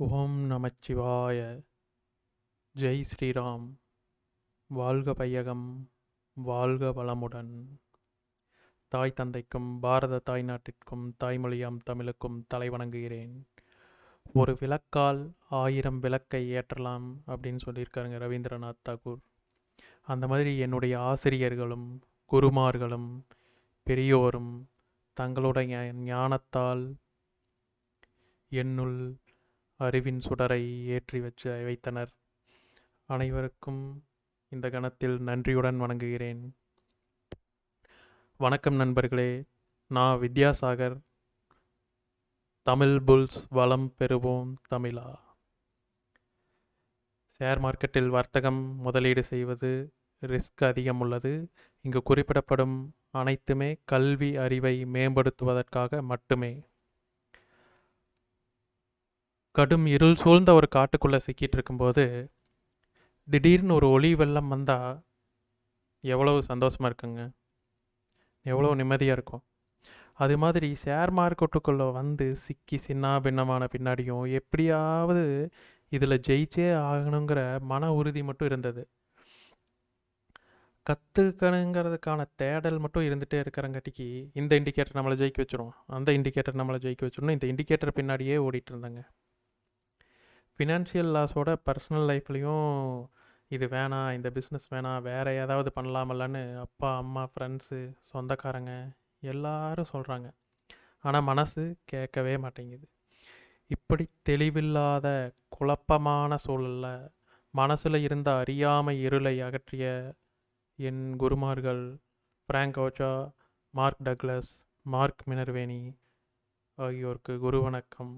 ஓம் நமச்சிவாய. ஜெய் ஸ்ரீராம். வாழ்க பையகம் வாழ்க வளமுடன். தாய் தந்தைக்கும் பாரத தாய் நாட்டிற்கும் தாய்மொழியாம் தமிழுக்கும் தலை வணங்குகிறேன். ஒரு விளக்கால் ஆயிரம் விளக்கை ஏற்றலாம் அப்படின்னு சொல்லியிருக்காருங்க ரவீந்திரநாத் தாகூர். அந்த மாதிரி என்னுடைய ஆசிரியர்களும் குருமார்களும் பெரியோரும் தங்களுடைய ஞானத்தால் என்னுள் அறிவின் சுடரை ஏற்றி வச்சு வைத்தனர். அனைவருக்கும் இந்த கணத்தில் நன்றியுடன் வணங்குகிறேன். வணக்கம் நண்பர்களே. நான் வித்யாசாகர். தமிழ் புல்ஸ் வளம் பெறுவோம் தமிழா. ஷேர் மார்க்கெட்டில் வர்த்தகம் முதலீடு செய்வது ரிஸ்க் அதிகம் உள்ளது. இங்கு குறிப்பிடப்படும் அனைத்துமே கல்வி அறிவை மேம்படுத்துவதற்காக மட்டுமே. கடும் இருள் சூழ்ந்த ஒரு காட்டுக்குள்ளே சிக்கிட்டு இருக்கும்போது திடீர்னு ஒரு ஒளி வெள்ளம் வந்தால் எவ்வளவு சந்தோஷமாக இருக்குங்க. எவ்வளோ நிம்மதியாக இருக்கும். அது மாதிரி ஷேர் மார்க்கெட்டுக்குள்ளே வந்து சிக்கி சின்ன பின்னமான பின்னாடியும் எப்படியாவது இதில் ஜெயிச்சே ஆகணுங்கிற மன உறுதி மட்டும் இருந்தது. கற்றுக்கணுங்கிறதுக்கான தேடல் மட்டும் இருந்துகிட்டே இருக்கிறங்காட்டிக்கு இந்த இண்டிகேட்டர் நம்மளை ஜெயிக்க வச்சிடும் அந்த இண்டிகேட்டர் நம்மளை ஜெயிக்க வச்சிடணும் இந்த இண்டிகேட்டர் பின்னாடியே ஓடிட்டு இருந்தாங்க. ஃபினான்ஷியல் லாஸோட பர்சனல் லைஃப்லேயும் இது வேணாம் இந்த பிஸ்னஸ் வேணாம் வேறு ஏதாவது பண்ணலாமல்லன்னு அப்பா அம்மா ஃப்ரெண்ட்ஸு சொந்தக்காரங்க எல்லாரும் சொல்கிறாங்க ஆனால் மனசு கேட்கவே மாட்டேங்குது. இப்படி தெளிவில்லாத குழப்பமான சூழலில் மனசில் இருந்த அறியாமை இருளை அகற்றிய என் குருமார்கள் Frank Ochoa Mark Douglas Mark Minervini ஆகியோருக்கு குரு வணக்கம்.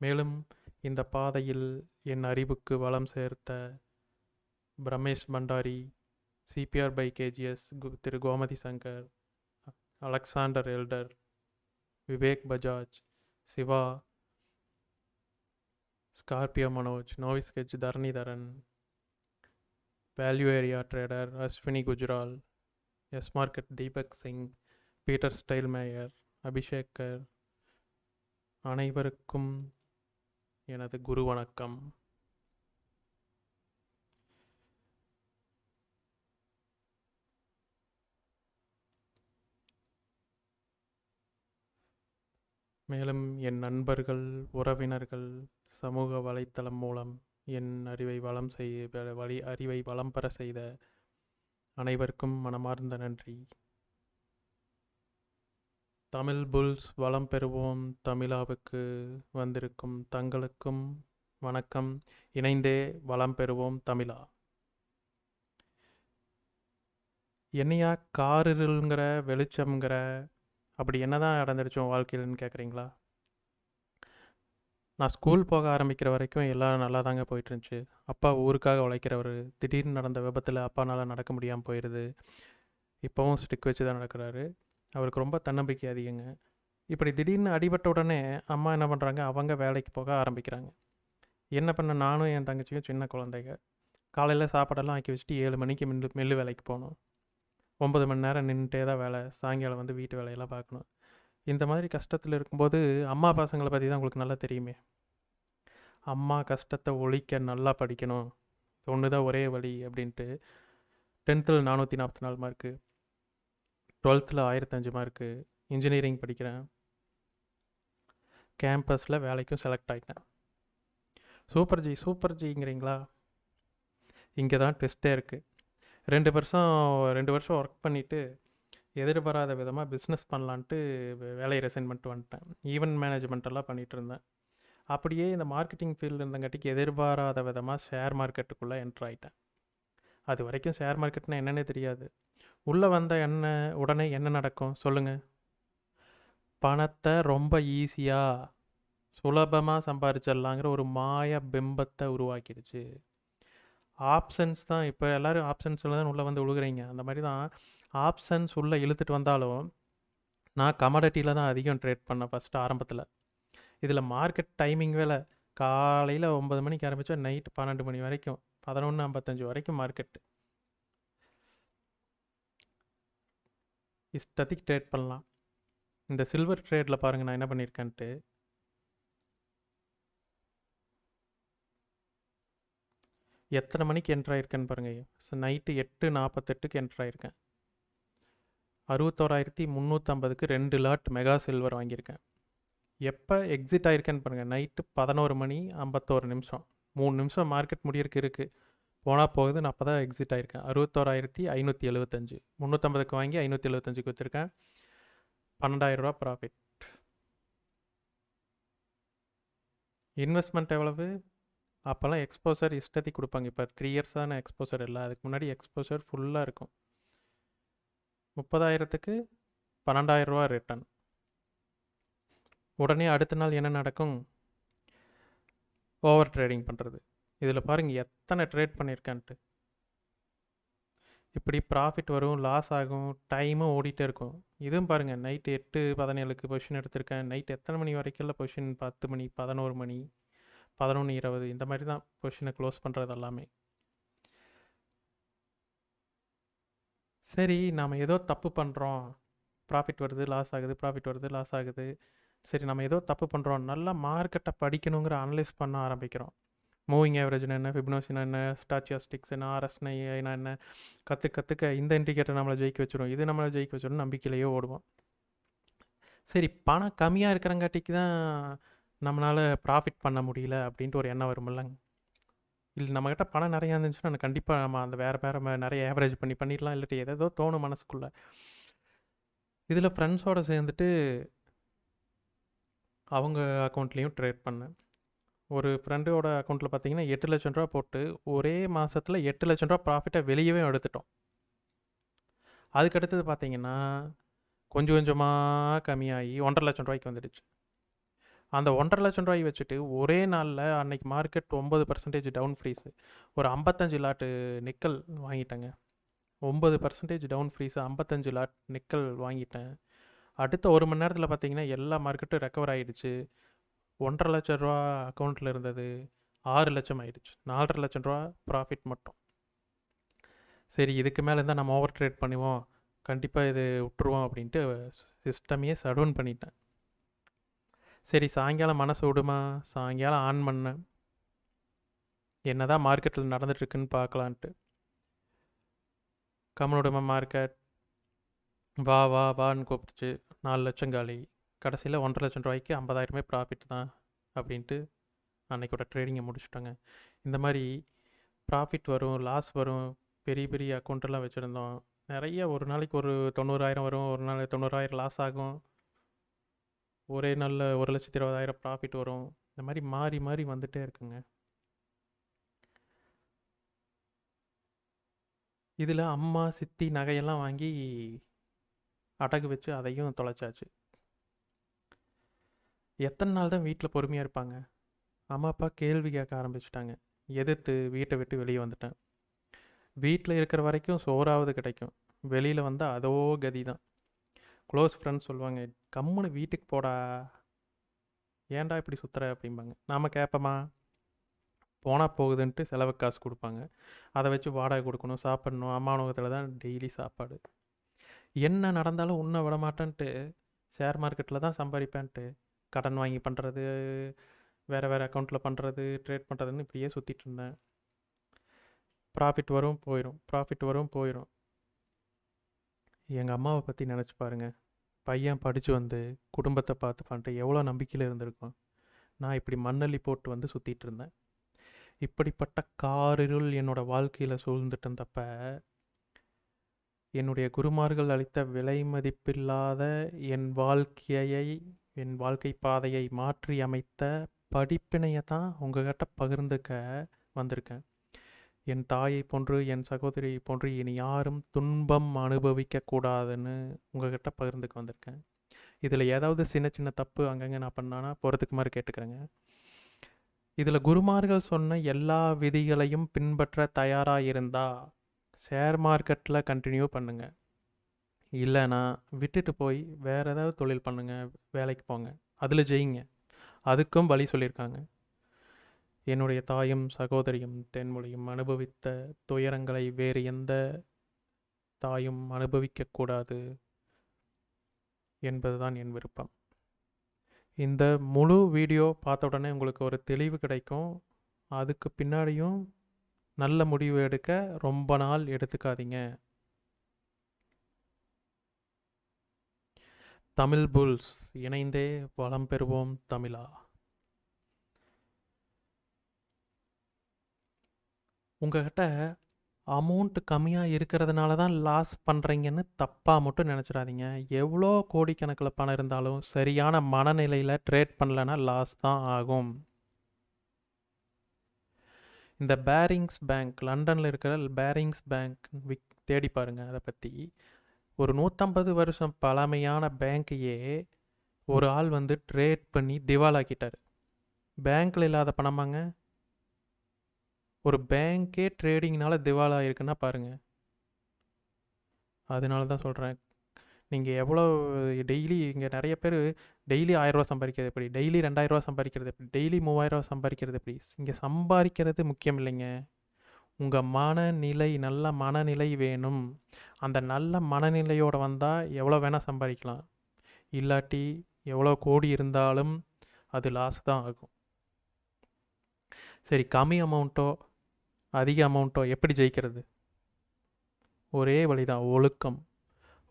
மேலும் இந்த பாதையில் என் அறிவுக்கு வளம் சேர்த்த Pramesh Bhandari CPR by KGS Thiru Gomathi Shankar Alexander Elder Vivek Bajaj Siva Scorpio Manoj novice கெஜ் Dharanidharan value area trader Ashwini Gujral S market Deepak Singh Peter style மேயர் அபிஷேக்கர் அனைவருக்கும் எனது குரு வணக்கம். மேலும் என் நண்பர்கள் உறவினர்கள் சமூக வலைத்தளம் மூலம் என் அறிவை வளம் செய்ய வழி அறிவை வளம் பெற செய்த அனைவருக்கும் மனமார்ந்த நன்றி. தமிழ் புல்ஸ் வளம் பெறுவோம் தமிழாவுக்கு வந்திருக்கும் தங்களுக்கும் வணக்கம். இணைந்தே வளம் பெறுவோம் தமிழா. என்னையா காரிருங்கிற வெளிச்சம்ங்கிற அப்படி என்ன தான் நடந்துருச்சோம் வாழ்க்கையில்னு கேட்குறீங்களா நான் ஸ்கூல் போக ஆரம்பிக்கிற வரைக்கும் எல்லாம் நல்லா தாங்க போயிட்டு இருந்துச்சு அப்பா ஊருக்காக உழைக்கிறவர் திடீர்னு நடந்த விபத்தில் அப்பானால் நடக்க முடியாமல் போயிடுது இப்போவும் ஸ்டிக் வச்சு தான் நடக்கிறாரு. அவருக்கு ரொம்ப தன்னம்பிக்கை அதிகங்க. இப்படி திடீர்னு அடிபட்ட உடனே அம்மா என்ன பண்ணுறாங்க அவங்க வேலைக்கு போக ஆரம்பிக்கிறாங்க. என்ன பண்ண? நானும் என் தங்கச்சியும் சின்ன குழந்தைங்க காலையில் சாப்பாடெல்லாம் ஆக்கி வச்சுட்டு ஏழு மணிக்கு மில்லு மில்லு வேலைக்கு போகணும். ஒம்பது மணி நேரம் நின்றுட்டே தான் வேலை. சாயங்காலம் வந்து வீட்டு வேலையெல்லாம் பார்க்கணும். இந்த மாதிரி கஷ்டத்தில் இருக்கும்போது அம்மா பசங்களை பற்றி தான் உங்களுக்கு நல்லா தெரியுமே. அம்மா கஷ்டத்தை ஒழிக்க நல்லா படிக்கணும். ஒன்று தான் ஒரே வழி அப்படின்ட்டு. டென்த்தில் நானூற்றி நாற்பத்தி நாலு மார்க்கு டுவெல்த்தில் ஆயிரத்தஞ்சு மார்க்கு இன்ஜினியரிங் படிக்கிறேன். கேம்பஸில் வேலைக்கும் செலக்ட் ஆகிட்டேன் சூப்பர் ஜி சூப்பர் ஜிங்கிறீங்களா இங்கே தான் டெஸ்ட்டே இருக்குது ரெண்டு வருஷம் ரெண்டு வருஷம் ஒர்க் பண்ணிவிட்டு எதிர்பாராத விதமாக பிஸ்னஸ் பண்ணலான்ட்டு வேலையை ரெசைன் பண்ணிட்டு வந்துட்டேன். ஈவெண்ட் மேனேஜ்மெண்ட்டெல்லாம் பண்ணிகிட்டு இருந்தேன். அப்படியே இந்த மார்க்கெட்டிங் ஃபீல்டு இருந்தங்காட்டிக்கு எதிர்பாராத விதமாக ஷேர் மார்க்கெட்டுக்குள்ளே என்ட்ரு ஆகிட்டேன் அது வரைக்கும் ஷேர் மார்க்கெட்னா என்னென்னே தெரியாது. உள்ளே வந்த என்ன உடனே என்ன நடக்கும்? சொல்லுங்கள் பணத்தை ரொம்ப ஈஸியாக சுலபமாக சம்பாரிச்சிடலாங்கிற ஒரு மாய பிம்பத்தை உருவாக்கிடுச்சு. ஆப்ஷன்ஸ் தான். இப்போ எல்லோரும் ஆப்ஷன்ஸில் தான் உள்ளே வந்து விழுகிறீங்க அந்த மாதிரி தான் ஆப்ஷன்ஸ் உள்ளே இழுத்துட்டு வந்தாலும் நான் கமாடிட்டியில் தான் அதிகம் ட்ரேட் பண்ணேன் ஃபஸ்ட்டு ஆரம்பத்தில். இதில் மார்க்கெட் டைமிங் வேலை. காலையில் ஒம்பது மணிக்கு ஆரம்பித்தா நைட்டு பன்னெண்டு மணி வரைக்கும். பதினொன்று ஐம்பத்தஞ்சு வரைக்கும் மார்க்கெட்டு இஷ்டத்துக்கு ட்ரேட் பண்ணலாம். இந்த சில்வர் ட்ரேடில் பாருங்கள் நான் என்ன பண்ணியிருக்கேன்ட்டு எத்தனை மணிக்கு என்ட்ரு ஆயிருக்கேன்னு பாருங்கள் ஸோ நைட்டு எட்டு நாற்பத்தெட்டுக்கு என்ட்ரு ஆயிருக்கேன். அறுபத்தோராயிரத்தி முந்நூற்றம்பதுக்கு ரெண்டு லாட் மெகா சில்வர் வாங்கியிருக்கேன். எப்போ எக்ஸிட் ஆகிருக்கேன்னு பாருங்கள் நைட்டு பதினோரு மணி ஐம்பத்தோரு நிமிஷம். மூணு நிமிஷம் மார்க்கெட் முடியிறக்கு இருக்குது போனால் போகுது. நான் அப்போ தான் எக்ஸிட் ஆயிருக்கேன். அறுபத்தோராயிரத்தி ஐநூற்றி எழுபத்தஞ்சு முந்நூற்றம்பதுக்கு வாங்கி ஐநூற்றி எழுபத்தஞ்சுக்கு வச்சுருக்கேன். பன்னெண்டாயிரரூவா ப்ராஃபிட் இன்வெஸ்ட்மெண்ட் எவ்வளவு? அப்போல்லாம் எக்ஸ்போசர் இஷ்டத்துக்கு கொடுப்பாங்க. இப்போ த்ரீ இயர்ஸ் தானே எக்ஸ்போசர் இல்லை. அதுக்கு முன்னாடி எக்ஸ்போசர் ஃபுல்லாக இருக்கும். முப்பதாயிரத்துக்கு பன்னெண்டாயிரரூவா ரிட்டர்ன் உடனே அடுத்த நாள் என்ன நடக்கும்? ஓவர் ட்ரேடிங் பண்ணுறது இதில் பாருங்கள் எத்தனை ட்ரேட் பண்ணியிருக்கேன்ட்டு. இப்படி ப்ராஃபிட் வரும் லாஸ் ஆகும் டைமும் ஓடிட்டே இருக்கும். இதுவும் பாருங்கள் நைட்டு எட்டு பதினேழுக்கு பொசிஷன் எடுத்திருக்கேன். நைட் எத்தனை மணி வரைக்கும் பொசிஷன் பத்து மணி பதினோரு மணி பதினொன்று இருபது இந்த மாதிரி தான் பொசிஷனை க்ளோஸ் பண்ணுறது எல்லாமே. சரி நாம் ஏதோ தப்பு பண்ணுறோம் ப்ராஃபிட் வருது லாஸ் ஆகுது ப்ராஃபிட் வருது லாஸ் ஆகுது. சரி நம்ம ஏதோ தப்பு பண்ணுறோம் நல்லா மார்க்கெட்டை படிக்கணுங்கிற அனலைஸ் பண்ண ஆரம்பிக்கிறோம். மூவிங் ஆவரேஜ்னா என்ன ஃபிப்னோசினா என்ன ஸ்டாச்சியாஸ்டிக்ஸ் என்ன ஆர்எஸ்னா ஏனா என்ன கற்று கற்றுக்க இந்த இண்டிகேட்டர் நம்மளை ஜெயிக்க வச்சிடும். இது நம்மளை ஜெயிக்க வச்சிடும் நம்பிக்கையிலேயே ஓடுவோம். சரி பணம் கம்மியாக இருக்கிறங்காட்டிக்கு தான் நம்மளால் ப்ராஃபிட் பண்ண முடியல அப்படின்ட்டு ஒரு எண்ணம் வருமில்லங்க இல்லை நம்மக்கிட்ட பணம் நிறையா இருந்துச்சுன்னா கண்டிப்பாக நம்ம அந்த வேறு வேறு நிறைய ஆவரேஜ் பண்ணி பண்ணிடலாம் இல்லாட்டி ஏதோ தோணும் மனசுக்குள்ளே. இதில் ஃப்ரெண்ட்ஸோடு சேர்ந்துட்டு அவங்க அக்கௌண்ட்லேயும் ட்ரேட் பண்ணேன். ஒரு ஃப்ரெண்டோட அக்கௌண்ட்டில் பார்த்தீங்கன்னா எட்டு லட்சம் ரூபா போட்டு ஒரே மாதத்தில் எட்டு லட்சம் ரூபா ப்ராஃபிட்டை வெளியவே எடுத்துட்டோம். அதுக்கடுத்தது பார்த்தீங்கன்னா கொஞ்சம் கொஞ்சமாக கம்மியாகி ஒன்றரை லட்சம் ரூபாய்க்கு வந்துடுச்சு. அந்த ஒன்றரை லட்சம் ரூபாய் வச்சுட்டு ஒரே நாளில் அன்னைக்கு மார்க்கெட் ஒம்பது பர்சன்டேஜ் டவுன் ஃப்ரீஸு ஒரு ஐம்பத்தஞ்சு லாட்டு நிக்கல் வாங்கிட்டேங்க. ஒம்பது பர்சன்டேஜ் டவுன் ஃப்ரீஸு ஐம்பத்தஞ்சு லாட் நிக்கல் வாங்கிட்டேன். அடுத்த ஒரு மணி நேரத்தில் பார்த்தீங்கன்னா எல்லா மார்க்கெட்டும் ரெக்கவர் ஆகிடுச்சு ஒன்றரை லட்சம் ரூபா அக்கௌண்ட்டில் இருந்தது. ஆறு லட்சம் ஆயிடுச்சு. நாலரை லட்சம் ரூபா ப்ராஃபிட் மட்டும். சரி இதுக்கு மேலே இருந்தால் நம்ம ஓவர் ட்ரேட் பண்ணுவோம். கண்டிப்பாக இது விட்டுருவோம் அப்படின்ட்டு சிஸ்டமையே சடவுன் பண்ணிட்டேன். சரி சாயங்காலம் மனசு விடுமா? சாயங்காலம் ஆன் பண்ணேன். என்ன தான் மார்க்கெட்டில் நடந்துட்டுருக்குன்னு பார்க்கலான்ட்டு. கமலோடமா மார்க்கெட் வா வா வான்னு கூப்பிட்டுச்சு. நாலு லட்சம் காலி. கடைசியில் ஒன்றரை லட்சம் ரூபாய்க்கு ஐம்பதாயிரமே ப்ராஃபிட் தான் அப்படின்ட்டு அன்னைக்கோட ட்ரேடிங்கை முடிச்சுட்டாங்க. இந்த மாதிரி ப்ராஃபிட் வரும் லாஸ் வரும் பெரிய பெரிய அக்கௌண்ட்டெல்லாம் வச்சுருந்தோம். நிறைய ஒரு நாளைக்கு ஒரு தொண்ணூறாயிரம் வரும் ஒரு நாள் தொண்ணூறாயிரம் லாஸ் ஆகும். ஒரே நாளில் ஒரு லட்சத்தி இருபதாயிரம் ப்ராஃபிட் வரும். இந்த மாதிரி மாறி மாறி வந்துகிட்டே இருக்குங்க. இதில் அம்மா சித்தி நகையெல்லாம் வாங்கி அடகு வச்சு அதையும் தொலைச்சாச்சு. எத்தனை நாள் தான் வீட்டில் பொறுமையாக இருப்பாங்க? அம்மா அப்பா கேள்வி கேட்க ஆரம்பிச்சிட்டாங்க. எதிர்த்து வீட்டை விட்டு வெளியே வந்துட்டேன். வீட்டில் இருக்கிற வரைக்கும் சோறாவது கிடைக்கும். வெளியில் வந்தால் அதோ கதி தான். க்ளோஸ் ஃப்ரெண்ட்ஸ் சொல்லுவாங்க கம்முன்னு வீட்டுக்கு போடா. ஏன்டா இப்படி சுற்றுற அப்படிம்பாங்க. நாம் கேட்போமா? போனால் போகுதுன்ட்டு செலவு காசு கொடுப்பாங்க. அதை வச்சு வாடகை கொடுக்கணும் சாப்பிடணும். அம்மா உணவகத்தில் தான் டெய்லி சாப்பாடு. என்ன நடந்தாலும் உன்னை விட மாட்டேன்ட்டு ஷேர் மார்க்கெட்டில் தான் சம்பாதிப்பேன்ட்டு கடன் வாங்கி பண்ணுறது வேறு வேறு அக்கௌண்ட்டில் பண்ணுறது ட்ரேட் பண்ணுறதுன்னு இப்படியே சுற்றிட்டு இருந்தேன். ப்ராஃபிட் வரும் போயிடும் ப்ராஃபிட் வரும் போயிடும் எங்கள் அம்மாவை பற்றி நினச்சி பாருங்கள் பையன் படித்து வந்து குடும்பத்தை பார்த்து பண்ணிட்டு எவ்வளோ நம்பிக்கையில் இருந்திருக்கும் நான் இப்படி மண்ணள்ளி போட்டு வந்து சுற்றிட்டு இருந்தேன். இப்படிப்பட்ட காரிருள் என்னோடய வாழ்க்கையில் சூழ்ந்துட்டு இருந்தப்ப என்னுடைய குருமார்கள் அளித்த விலை மதிப்பில்லாத என் வாழ்க்கையை என் வாழ்க்கை பாதையை மாற்றி அமைத்த படிப்பினையை தான் உங்ககிட்ட பகிர்ந்துக்க வந்திருக்கேன். என் தாயை போன்று என் சகோதரியை போன்று இனி யாரும் துன்பம் அனுபவிக்க கூடாதுன்னு உங்ககிட்ட பகிர்ந்துக்க வந்திருக்கேன். இதில் ஏதாவது சின்ன சின்ன தப்பு அங்கங்கே நான் பண்ணானா போகிறதுக்கு மாதிரி கேட்டுக்கிறேங்க. இதில் குருமார்கள் சொன்ன எல்லா விதிகளையும் பின்பற்ற தயாராக இருந்தால் ஷேர் மார்க்கெட்டில் கண்டினியூ பண்ணுங்கள் இல்லைன்னா விட்டுட்டு போய் வேறு ஏதாவது தொழில் பண்ணுங்கள் வேலைக்கு போங்க. அதில் ஜெயிங்க. அதுக்கும் வழி சொல்லியிருக்காங்க. என்னுடைய தாயும் சகோதரியும் தென்மொழியும் அனுபவித்த துயரங்களை வேறு எந்த தாயும் அனுபவிக்கக்கூடாது என்பதுதான் என் விருப்பம். இந்த முழு வீடியோ பார்த்த உடனே உங்களுக்கு ஒரு தெளிவு கிடைக்கும். அதுக்கு பின்னாடியும் நல்ல முடிவு எடுக்க ரொம்ப நாள் எடுத்துக்காதீங்க. தமிழ் புல்ஸ் இணைந்தே வளம் பெறுவோம் தமிழா. உங்ககிட்ட அமௌண்ட் கம்மியாக இருக்கிறதுனால தான் லாஸ் பண்ணுறீங்கன்னு தப்பாக மட்டும் நினச்சிடாதீங்க. எவ்வளோ கோடிக்கணக்கில் பணம் இருந்தாலும் சரியான மனநிலையில் ட்ரேட் பண்ணலன்னா லாஸ் தான் ஆகும். இந்த பேரிங்ஸ் பேங்க் லண்டனில் இருக்கிற பேரிங்ஸ் பேங்க் விக் தேடி பாருங்கள் அதை பற்றி ஒரு நூற்றம்பது வருஷம் பழமையான பேங்க்கையே ஒரு ஆள் வந்து ட்ரேட் பண்ணி திவாலாக்கிட்டார். பேங்க்கில் இல்லாத பணமாங்க? ஒரு பேங்க்கே ட்ரேடிங்னால திவாலா இருக்குன்னா பாருங்கள் அதனால தான் சொல்கிறேன் நீங்கள் எவ்வளோ டெய்லி இங்கே நிறைய பேர் டெய்லி ஆயிரரூவா சம்பாதிக்கிறது எப்படி? டெய்லி ரெண்டாயிரரூவா சம்பாதிக்கிறது எப்படி? டெய்லி மூவாயிரரூவா சம்பாதிக்கிறது எப்படி? இங்கே சம்பாதிக்கிறது முக்கியம் இல்லைங்க. உங்கள் மனநிலை நல்ல மனநிலை வேணும். அந்த நல்ல மனநிலையோடு வந்தால் எவ்வளோ வேணால் சம்பாதிக்கலாம். இல்லாட்டி எவ்வளோ கோடி இருந்தாலும் அது லாஸ் தான் ஆகும். சரி கம்மி அமௌண்ட்டோ அதிக அமௌண்ட்டோ எப்படி ஜெயிக்கிறது? ஒரே வழிதான் ஒழுக்கம்.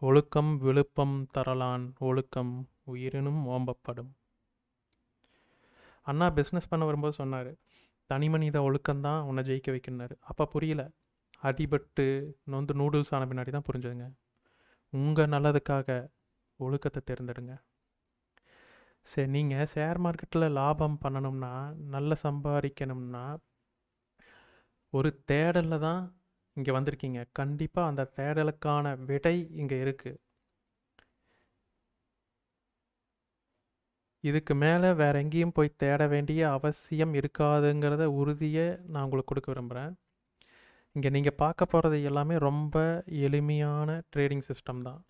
ஒழுக்கம் விழுப்பம் தரலான் ஒழுக்கம் உயிரினும் ஓம்பப்படும். அண்ணா பிஸ்னஸ் பண்ண வரும்போது சொன்னார் தனி மனித ஒழுக்கம்தான் உன்னை ஜெயிக்க வைக்கினாரு அப்போ புரியல. அடிபட்டு நொந்து நூடுல்ஸ் ஆன பின்னாடி தான் புரிஞ்சதுங்க. உங்கள் நல்லதுக்காக ஒழுக்கத்தை தேர்ந்தெடுங்க. சரி நீங்கள் ஷேர் மார்க்கெட்டில் லாபம் பண்ணணும்னா நல்ல சம்பாதிக்கணும்னா ஒரு தேடலில் தான் இங்கே வந்திருக்கீங்க. கண்டிப்பாக அந்த தேடலுக்கான விடை இங்கே இருக்குது இதுக்கு மேலே வேற எங்கேயும் போய் தேட வேண்டிய அவசியம் இருக்காதுங்கிறத உறுதியை நான் உங்களுக்கு கொடுக்க விரும்புகிறேன் இங்கே நீங்கள் பார்க்க போகிறது எல்லாமே ரொம்ப எளிமையான ட்ரேடிங் சிஸ்டம் தான்.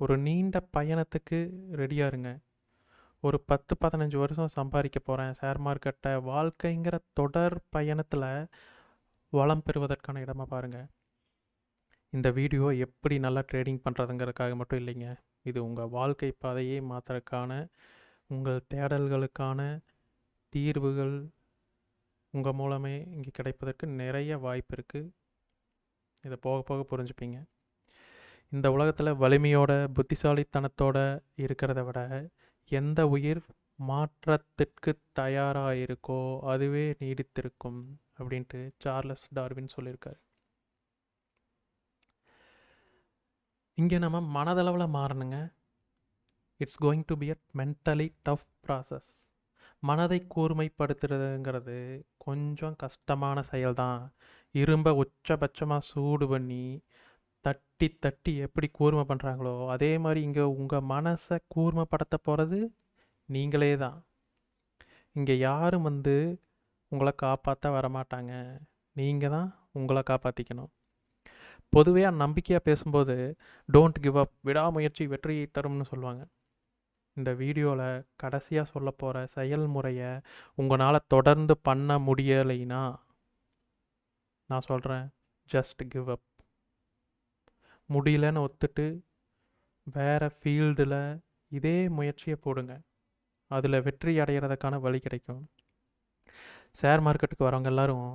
ஒரு நீண்ட பயணத்துக்கு ரெடியாக இருங்க. ஒரு பத்து பதினஞ்சு வருஷம் சம்பாதிக்க போகிறேன் ஷேர் மார்க்கெட்டை வாழ்க்கைங்கிற தொடர் பயணத்தில் வளம் பெறுவதற்கான இடமா பாருங்கள் இந்த வீடியோ எப்படி நல்லா ட்ரேடிங் பண்ணுறதுங்கிறதுக்காக மட்டும் இல்லைங்க. இது உங்கள் வாழ்க்கை பாதையை மாற்றுறதுக்கான உங்கள் தேடல்களுக்கான தீர்வுகள் உங்கள் மூலமே இங்கே கிடைப்பதற்கு நிறைய வாய்ப்பு இருக்குது இதை போக போக புரிஞ்சுப்பீங்க. இந்த உலகத்தில் வலிமையோட புத்திசாலித்தனத்தோட இருக்கிறத விட எந்த உயிர் மாற்றத்திற்கு தயாராக இருக்கோ அதுவே நீடித்திருக்கும் அப்படின்ட்டு சார்லஸ் டார்வின் சொல்லியிருக்காரு. இங்கே நம்ம மனதளவில் மாறணுங்க. It's going to be a mentally tough process மனதை கூர்மைப்படுத்துறதுங்கிறது கொஞ்சம் கஷ்டமான செயல்தான். இரும்பை உச்சபட்சமாக சூடு பண்ணி தட்டி தட்டி எப்படி கூர்மை பண்ணுறாங்களோ அதே மாதிரி இங்கே உங்கள் மனசை கூர்மைப்படுத்த போகிறது நீங்களே தான். இங்கே யாரும் வந்து உங்களை காப்பாற்ற வரமாட்டாங்க. நீங்கள் தான் உங்களை காப்பாற்றிக்கணும் பொதுவாக நம்பிக்கையாக பேசும்போது டோன்ட் கிவ் அப் விடாமுயற்சி வெற்றியை தரும்னு சொல்லுவாங்க. இந்த வீடியோவில் கடைசியாக சொல்ல போகிற செயல்முறையை உங்களால் தொடர்ந்து பண்ண முடியலைன்னா நான் சொல்கிறேன் ஜஸ்ட் கிவ் அப் முடியலன்னு ஒத்துட்டு வேறு ஃபீல்டில் இதே முயற்சியை போடுங்க. அதில் வெற்றி அடைகிறதுக்கான வழி கிடைக்கும். ஷேர் மார்க்கெட்டுக்கு வரவங்க எல்லாரும்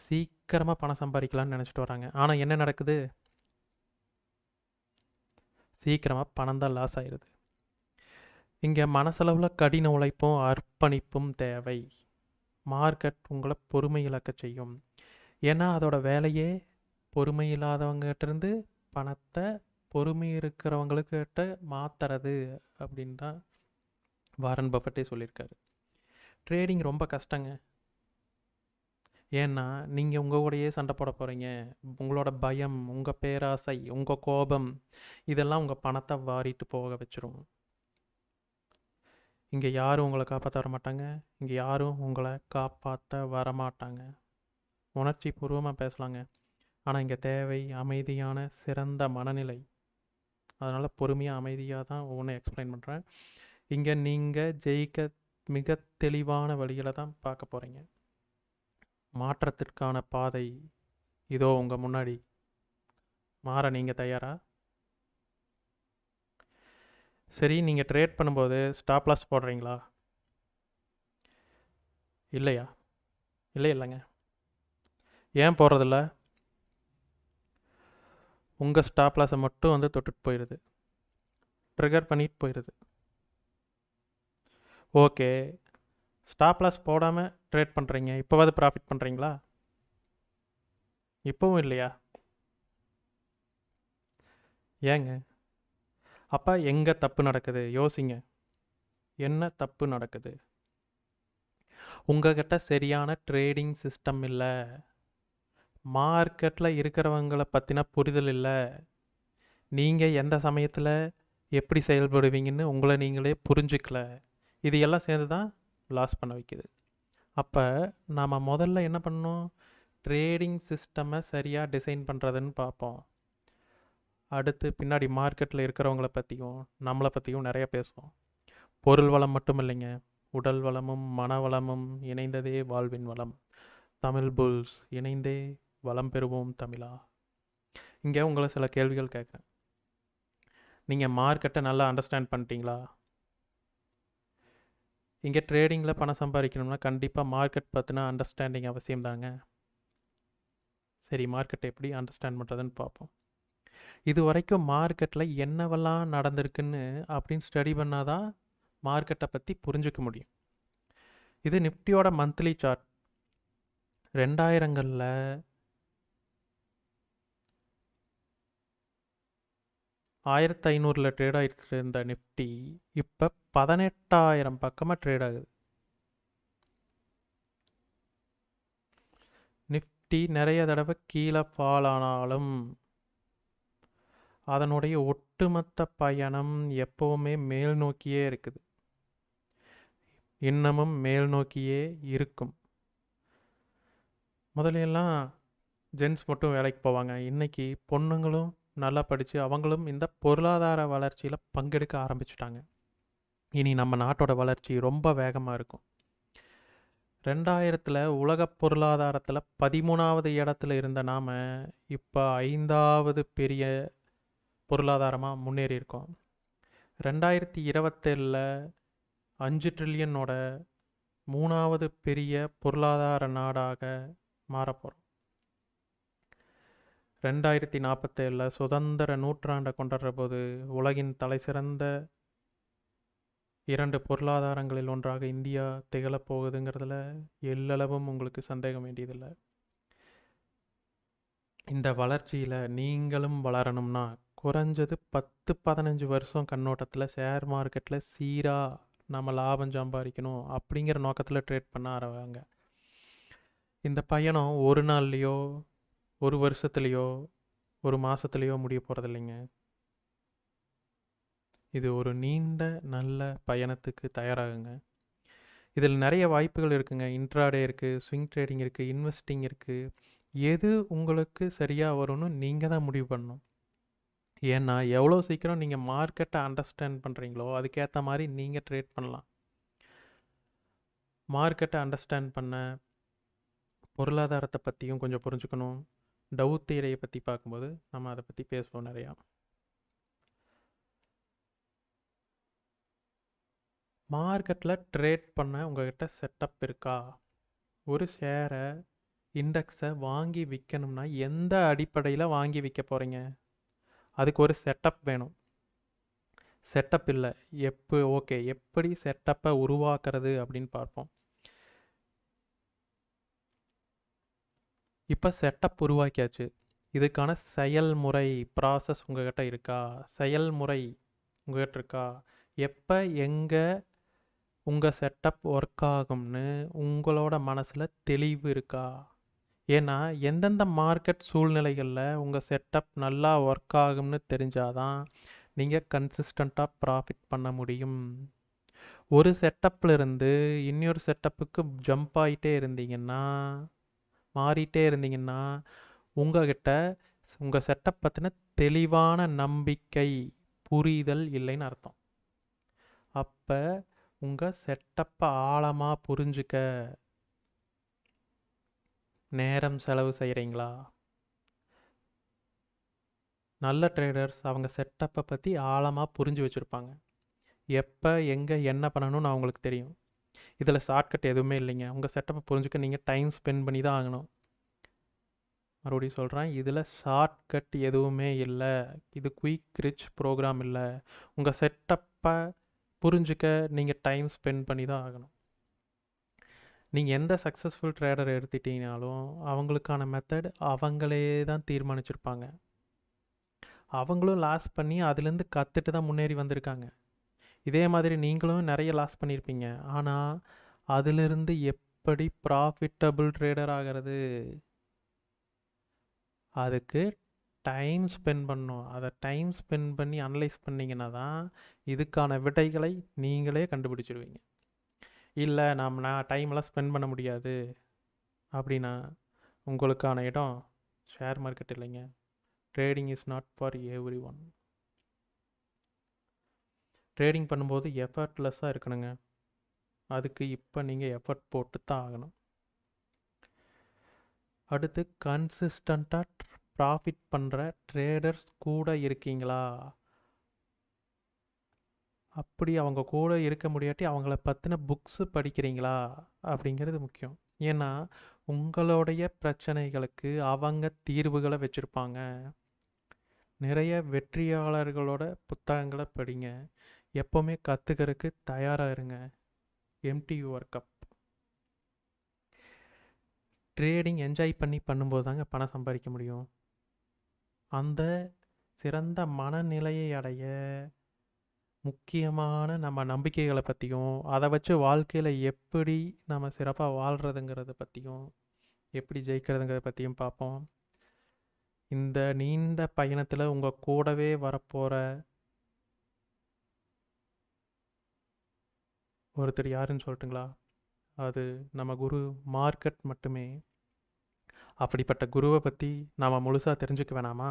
சீக்கிரமாக பணம் சம்பாதிக்கலாம்னு நினச்சிட்டு வராங்க. ஆனால் என்ன நடக்குது? சீக்கிரமாக பணம் தான் லாஸ் ஆயிடுது இங்கே மனசளவில் கடின உழைப்பும் அர்ப்பணிப்பும் தேவை. மார்க்கெட் உங்களை பொறுமை இழக்க செய்யும். ஏன்னா அதோட வேலையே பொறுமை இல்லாதவங்ககிட்டருந்து பணத்தை பொறுமை இருக்கிறவங்களுக்கிட்ட மாற்றுறது அப்படின்னு தான் வாரன் பஃபட்டே சொல்லியிருக்காரு. ட்ரேடிங் ரொம்ப கஷ்டங்க. ஏன்னா நீங்கள் உங்கள் கூடயே சண்டை போட போகிறீங்க உங்களோட பயம் உங்கள் பேராசை உங்கள் கோபம் இதெல்லாம் உங்கள் பணத்தை வாரிட்டு போக வச்சிரும். இங்கே யாரும் உங்களை காப்பாற்ற வர மாட்டாங்க இங்கே யாரும் உங்களை காப்பாற்ற வரமாட்டாங்க. உணர்ச்சி பூர்வமாக பேசலாங்க. ஆனால் இங்கே தேவை அமைதியான சிறந்த மனநிலை. அதனால் பொறுமையாக அமைதியாக தான் ஒவ்வொன்றும் எக்ஸ்பிளைன் பண்ணுறேன் இங்கே நீங்கள் ஜெயிக்க மிக தெளிவான வழியில் தான் பார்க்க போகிறீங்க மாற்றத்திற்கான பாதை இதோ உங்கள் முன்னாடி. மாற நீங்கள் தயாரா? சரி நீங்கள் ட்ரேட் பண்ணும்போது ஸ்டாப் லாஸ் போடுறீங்களா? இல்லையா? இல்லை இல்லைங்க. ஏன் போடுறதில்ல? உங்கள் ஸ்டாப் லாஸை மட்டும் வந்து தொட்டுட்டு போயிடுது ட்ரிகர் பண்ணிட்டு போயிடுது ஓகே. ஸ்டாப் லாஸ் போடாமல் ட்ரேட் பண்ணுறீங்க இப்போவாது ப்ராஃபிட் பண்ணுறீங்களா இப்போவும் இல்லையா? ஏங்க? அப்போ எங்கே தப்பு நடக்குது? யோசிங்க. என்ன தப்பு நடக்குது? உங்ககிட்ட சரியான ட்ரேடிங் சிஸ்டம் இல்லை. மார்க்கெட்டில் இருக்கிறவங்கள பற்றின புரிதல் இல்லை. நீங்கள் எந்த சமயத்தில் எப்படி செயல்படுவீங்கன்னு உங்களை நீங்களே புரிஞ்சுக்கல. இது எல்லாம் சேர்ந்து தான் லாஸ் பண்ண வைக்குது. அப்போ நாம் முதல்ல என்ன பண்ணணும்? ட்ரேடிங் சிஸ்டமை சரியாக டிசைன் பண்ணுறதுன்னு பார்ப்போம். அடுத்து பின்னாடி மார்க்கெட்டில் இருக்கிறவங்கள பற்றியும் நம்மளை பற்றியும் நிறைய பேசுவோம். பொருள் வளம் மட்டும் இல்லைங்க. உடல் வளமும் மன வளமும் இணைந்ததே வாழ்வின் வளம். தமிழ் புல்ஸ் இணைந்தே வளம் பெறுவோம் தமிழா. இங்கே உங்களை சில கேள்விகள் கேட்குறேன். நீங்கள் மார்க்கெட்டை நல்லா அண்டர்ஸ்டாண்ட் பண்ணிட்டீங்களா? இங்கே ட்ரேடிங்கில் பணம் சம்பாதிக்கணும்னா கண்டிப்பாக மார்க்கெட் பற்றின அண்டர்ஸ்டாண்டிங் அவசியம் தாங்க. சரி மார்க்கெட்டை எப்படி அண்டர்ஸ்டாண்ட் பண்ணுறதுன்னு பார்ப்போம். இது வரைக்கும் மார்க்கெட்டில் என்னவெல்லாம் நடந்திருக்குன்னு அப்படின்னு ஸ்டடி பண்ணால் தான் மார்க்கெட்டை பற்றி புரிஞ்சுக்க முடியும். இது நிஃப்டியோட மந்த்லி சார்ட் ரெண்டாயிரங்களில் ஆயிரத்தி ஐநூறில் ட்ரேட் ஆகிட்டு இருந்த நிஃப்டி இப்போ பதினெட்டாயிரம் பக்கமாக ட்ரேட் ஆகுது. நிஃப்டி நிறைய தடவை கீழே ஃபால் ஆனாலும் அதனுடைய ஒட்டுமொத்த பயணம் எப்போவுமே மேல் நோக்கியே இருக்குது. இன்னமும் மேல் நோக்கியே இருக்கும். முதலையெல்லாம் ஜென்ஸ் மட்டும் வேலைக்கு போவாங்க. இன்றைக்கி பொண்ணுங்களும் நல்லா படித்து அவங்களும் இந்த பொருளாதார வளர்ச்சியில் பங்கெடுக்க ஆரம்பிச்சிட்டாங்க. இனி நம்ம நாட்டோட வளர்ச்சி ரொம்ப வேகமாக இருக்கும். ரெண்டாயிரத்தில் உலக பொருளாதாரத்தில் பதிமூணாவது இடத்துல இருந்த நாம் இப்போ ஐந்தாவது பெரிய பொருளாதாரமாக முன்னேறி இருக்கோம் ரெண்டாயிரத்தி இருபத்தேழில் அஞ்சு ட்ரில்லியனோட மூணாவது பெரிய பொருளாதார நாடாக மாறப்போகிறோம் ரெண்டாயிரத்தி நாற்பத்தேழில் சுதந்திர நூற்றாண்டை கொண்டாடுற போது உலகின் தலைசிறந்த இரண்டு பொருளாதாரங்களில் ஒன்றாக இந்தியா திகழப்போகுதுங்கிறதுல எல்லளவும் உங்களுக்கு சந்தேகம் வேண்டியதில்லை. இந்த வளர்ச்சியில் நீங்களும் வளரணும்னா குறைஞ்சது பத்து பதினஞ்சு வருஷம் கண்ணோட்டத்தில் ஷேர் மார்க்கெட்டில் சீராக நம்ம லாபம் சம்பாதிக்கணும் அப்படிங்கிற நோக்கத்தில் ட்ரேட் பண்ண ஆரம்பிங்க இந்த பயணம் ஒரு நாள்லேயோ ஒரு வருஷத்துலேயோ ஒரு மாதத்துலேயோ முடிய போகிறது இல்லைங்க. இது ஒரு நீண்ட நல்ல பயணத்துக்கு தயாராகுங்க. இதில் நிறைய வாய்ப்புகள் இருக்குங்க. இன்ட்ராடே இருக்குது ஸ்விங் ட்ரேடிங் இருக்குது இன்வெஸ்டிங் இருக்குது எது உங்களுக்கு சரியாக வரும்னு நீங்கள் தான் முடிவு பண்ணணும். ஏன்னா எவ்வளோ சீக்கிரம் நீங்கள் மார்க்கெட்டை அண்டர்ஸ்டாண்ட் பண்ணுறீங்களோ அதுக்கேற்ற மாதிரி நீங்கள் ட்ரேட் பண்ணலாம். மார்க்கெட்டை அண்டர்ஸ்டாண்ட் பண்ண பொருளாதாரத்தை பற்றியும் கொஞ்சம் புரிஞ்சுக்கணும். டவு தியரியை பற்றி பார்க்கும்போது நம்ம அதை பற்றி பேசுவோம் நிறையா. மார்க்கெட்டில் ட்ரேட் பண்ண உங்கள்கிட்ட செட்டப் இருக்கா? ஒரு ஷேரை இண்டெக்ஸை வாங்கி விற்கணும்னா எந்த அடிப்படையில் வாங்கி விற்க போகிறீங்க அதுக்கு ஒரு செட்டப் வேணும். செட்டப் இல்லை. எப்போ ஓகே எப்படி செட்டப்பை உருவாக்குறது அப்படின்னு பார்ப்போம். இப்போ செட்டப் உருவாக்கியாச்சு. இதுக்கான செயல்முறை ப்ராசஸ் உங்ககிட்ட இருக்கா? செயல்முறை உங்ககிட்ட இருக்கா? எப்போ எங்கே உங்கள் செட்டப் ஒர்க் ஆகும்னு உங்களோட மனசில் தெளிவு இருக்கா? ஏன்னா எந்தெந்த மார்க்கெட் சூழ்நிலைகளில் உங்கள் செட்டப் நல்லா ஒர்க் ஆகும்னு தெரிஞ்சாதான் நீங்கள் கன்சிஸ்டண்ட்டாக ப்ராஃபிட் பண்ண முடியும். ஒரு செட்டப்லேருந்து இன்னொரு செட்டப்புக்கு ஜம்ப் ஆகிட்டே இருந்தீங்கன்னா மாறிட்டே இருந்தீங்கன்னா உங்ககிட்ட உங்கள் செட்டப் பற்றின தெளிவான நம்பிக்கை புரிதல் இல்லைன்னு அர்த்தம். அப்போ உங்கள் செட்டப்பை ஆழமாக புரிஞ்சுக்க நேரம் செலவு செய்கிறீங்களா நல்ல ட்ரேடர்ஸ் அவங்க செட்டப்பை பற்றி ஆழமாக புரிஞ்சு வச்சுருப்பாங்க. எப்போ எங்கே என்ன பண்ணணும்னு அவங்களுக்கு தெரியும். இதில் ஷார்ட்கட் எதுவுமே இல்லைங்க. உங்கள் செட்டப்பை புரிஞ்சுக்க நீங்கள் டைம் ஸ்பெண்ட் பண்ணி தான் ஆகணும். மறுபடியும் சொல்கிறேன் இதில் ஷார்ட்கட் எதுவுமே இல்லை. இது குயிக் ரிச் ப்ரோக்ராம் இல்லை. உங்கள் செட்டப்பை புரிஞ்சுக்க நீங்கள் டைம் ஸ்பெண்ட் பண்ணி தான் ஆகணும். நீங்கள் எந்த சக்ஸஸ்ஃபுல் ட்ரேடர் எடுத்துட்டீங்கனாலும் அவங்களுக்கான மெத்தட் அவங்களே தான் தீர்மானிச்சிருப்பாங்க. அவங்களும் லாஸ் பண்ணி அதுலேருந்து கற்றுட்டு தான் முன்னேறி வந்திருக்காங்க. இதே மாதிரி நீங்களும் நிறைய லாஸ் பண்ணியிருப்பீங்க ஆனால் அதிலிருந்து எப்படி ப்ராஃபிட்டபிள் ட்ரேடர் ஆகிறது? அதுக்கு டைம் ஸ்பெண்ட் பண்ணணும். அதை டைம் ஸ்பெண்ட் பண்ணி அனலைஸ் பண்ணிங்கன்னா தான் இதுக்கான விடைகளை நீங்களே கண்டுபிடிச்சிடுவீங்க. இல்லை நாம் நான் டைம்லாம் ஸ்பெண்ட் பண்ண முடியாது. அப்படின்னா உங்களுக்கான இடம் ஷேர் மார்க்கெட் இல்லைங்க. Trading is not for everyone trading பண்ணும்போது எஃபர்ட்லெஸ்ஸாக இருக்கணுங்க. அதுக்கு இப்போ நீங்கள் எஃபர்ட் போட்டு தான் ஆகணும். அடுத்து கன்சிஸ்டண்ட்டாக ப்ராஃபிட் பண்ணுற ட்ரேடர்ஸ் கூட இருக்கீங்களா? அப்படி அவங்க கூட இருக்க முடியாட்டி அவங்கள பற்றின புக்ஸு படிக்கிறீங்களா? அப்படிங்கிறது முக்கியம். ஏன்னா உங்களுடைய பிரச்சனைகளுக்கு அவங்க தீர்வுகளை வச்சுருப்பாங்க. நிறைய வெற்றியாளர்களோட புத்தகங்களை படிங்க. எப்போவுமே கற்றுக்கிறதுக்கு தயாராக இருங்க. Empty your cup trading enjoy பண்ணி பண்ணும்போது தாங்க பணம் சம்பாதிக்க முடியும். அந்த சிறந்த மனநிலையை அடைய முக்கியமான நம்ம நம்பிக்கைகளை பற்றியும் அதை வச்சு வாழ்க்கையில் எப்படி நம்ம சிறப்பாக வாழ்கிறதுங்கிறத பற்றியும் எப்படி ஜெயிக்கிறதுங்கிறத பற்றியும் பார்ப்போம் இந்த நீண்ட பயணத்தில் உங்கள் கூடவே வரப்போகிற ஒருத்தர் யாருன்னு சொல்லட்டுங்களா? அது நம்ம குரு மார்க்கெட் மட்டுமே. அப்படிப்பட்ட குருவை பற்றி நாம் முழுசாக தெரிஞ்சுக்க வேணாமா?